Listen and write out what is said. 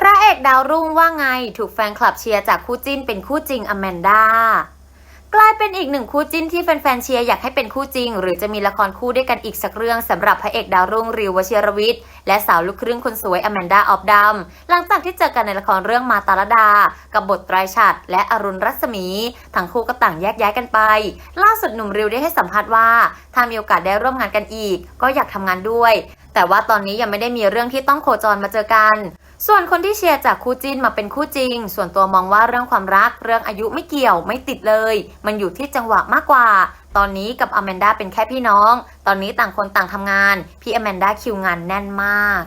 พระเอกดาวรุ่งว่าไงถูกแฟนคลับเชียร์จากคู่จิ้นเป็นคู่จริงอแมนดากลายเป็นอีกหนึ่งคู่จิ้นที่แฟนๆเชียร์อยากให้เป็นคู่จริง หรือจะมีละครคู่ด้วยกันอีกสักเรื่องสำหรับพระเอกดาวรุ่งริววชิรวิทย์และสาวลูกครึ่งคนสวยอแมนดาออฟดัมหลังจากที่เจอกันในละครเรื่องมาตาลดา กับบทไตรฉัดและอรุณรัศมี ทั้งคู่ก็ต่างแยกย้ายกันไป ล่าสุดหนุ่มริวได้ให้สัมภาษณ์ว่า ถ้ามีโอกาสได้ร่วมงานกันอีก ก็อยากทำงานด้วย แต่ว่าตอนนี้ยังไม่ได้มีเรื่องที่ต้องโคจรมาเจอกัน ส่วนคนที่เชียร์จากคู่จิ้นมาเป็นคู่จริง ส่วนตัวมองว่าเรื่องความรักเรื่องอายุไม่เกี่ยวไม่ติดเลย มันอยู่ที่จังหวะมากกว่า ตอนนี้กับอแมนดาเป็นแค่พี่น้อง ตอนนี้ต่างคนต่างทำงาน พี่อแมนดาคิวงานแน่นมาก